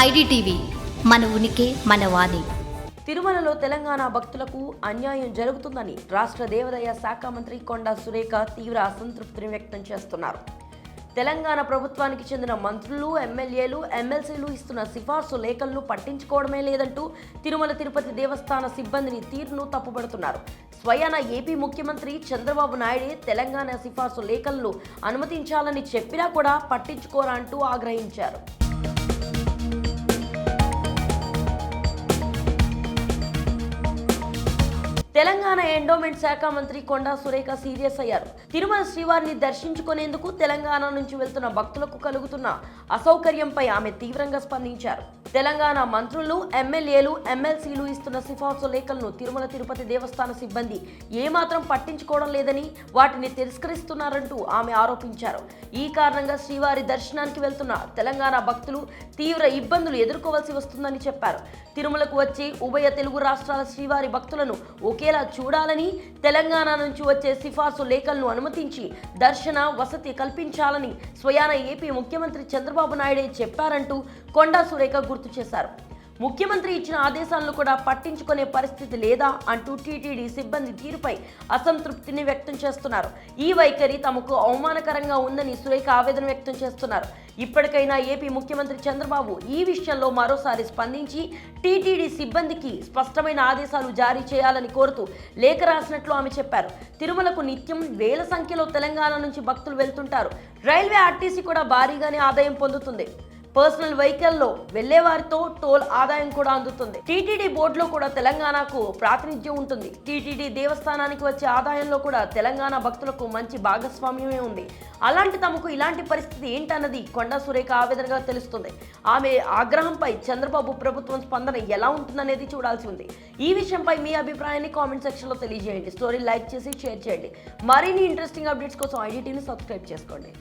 IDTV మన ఉనికి మన వాణి. తిరుమలలో తెలంగాణ భక్తులకు అన్యాయం జరుగుతుందని రాష్ట్ర దేవాదాయ శాఖ మంత్రి కొండా సురేఖ తీవ్ర అసంతృప్తిని వ్యక్తం చేస్తున్నారు. తెలంగాణ ప్రభుత్వానికి చెందిన మంత్రులు ఎమ్మెల్యేలు ఎమ్మెల్సీలు ఇస్తున్న సిఫార్సు లేఖలను పట్టించుకోవడమే లేదంటూ తిరుమల తిరుపతి దేవస్థాన సిబ్బందిని తీరును తప్పుపడుతున్నారు స్వయాన ఏపీ ముఖ్యమంత్రి చంద్రబాబు నాయుడే తెలంగాణ సిఫార్సు లేఖలను అనుమతించాలని చెప్పినా కూడా పట్టించుకోరా అంటూ ఆగ్రహించారు. తెలంగాణ ఎండోమెంట్ శాఖ మంత్రి కొండా సురేఖ సీరియస్ అయ్యారు. తిరుమల శ్రీవారిని దర్శించుకునేందుకు తెలంగాణ నుంచి వెళ్తున్న భక్తులకు కలుగుతున్న అసౌకర్యంపై ఆమె తీవ్రంగా స్పందించారు. తెలంగాణ మంత్రులు ఎమ్మెల్యేలు ఎమ్మెల్సీలు ఇస్తున్న సిఫార్సు లేఖలను తిరుమల తిరుపతి దేవస్థాన సిబ్బంది ఏమాత్రం పట్టించుకోవడం లేదని వాటిని తిరస్కరిస్తున్నారంటూ ఆమె ఆరోపించారు. ఈ కారణంగా శ్రీవారి దర్శనానికి వెళ్తున్న తెలంగాణ భక్తులు తీవ్ర ఇబ్బందులు ఎదుర్కోవాల్సి వస్తుందని చెప్పారు. తిరుమలకు వచ్చి ఉభయ తెలుగు రాష్ట్రాల శ్రీవారి భక్తులను ఒకేలా చూడాలని తెలంగాణ నుంచి వచ్చే సిఫార్సు లేఖలను అనుమతించి దర్శన వసతి కల్పించాలని స్వయాన ఏపీ ముఖ్యమంత్రి చంద్రబాబు నాయుడే చెప్పారంటూ కొండా సురేఖ గుర్తు చేశారు. ముఖ్యమంత్రి ఇచ్చిన ఆదేశాలను కూడా పట్టించుకునే పరిస్థితి లేదా అంటూ టీటీడీ సిబ్బంది తీరుపై అసంతృప్తిని వ్యక్తం చేస్తున్నారు. ఈ వైఖరి తమకు అవమానకరంగా ఉందని సురేఖ ఆవేదన వ్యక్తం చేస్తున్నారు. ఇప్పటికైనా ఏపీ ముఖ్యమంత్రి చంద్రబాబు ఈ విషయంలో మరోసారి స్పందించి టీటీడీ సిబ్బందికి స్పష్టమైన ఆదేశాలు జారీ చేయాలని కోరుతూ లేఖ రాసినట్లు ఆమె చెప్పారు. తిరుమలకు నిత్యం వేల సంఖ్యలో తెలంగాణ నుంచి భక్తులు వెళ్తుంటారు. రైల్వే ఆర్టీసీ కూడా భారీగానే ఆదాయం పొందుతుంది. పర్సనల్ వెహికల్లో వెళ్ళే వారితో టోల్ ఆదాయం కూడా అందుతుంది. టీటీడీ బోర్డులో కూడా తెలంగాణకు ప్రాతినిధ్యం ఉంటుంది. టీటీడీ దేవస్థానానికి వచ్చే ఆదాయంలో కూడా తెలంగాణ భక్తులకు మంచి భాగస్వామ్యమే ఉంది. అలాంటి తమకు ఇలాంటి పరిస్థితి ఏంటన్నది కొండా సురేఖ ఆవేదనగా తెలుస్తుంది. ఆమె ఆగ్రహంపై చంద్రబాబు ప్రభుత్వం స్పందన ఎలా ఉంటుందనేది చూడాల్సి ఉంది. ఈ విషయంపై మీ అభిప్రాయాన్ని కామెంట్ సెక్షన్లో తెలియజేయండి. స్టోరీ లైక్ చేసి షేర్ చేయండి. మరిన్ని ఇంట్రెస్టింగ్ అప్డేట్స్ కోసం ఐడిటీని సబ్స్క్రైబ్ చేసుకోండి.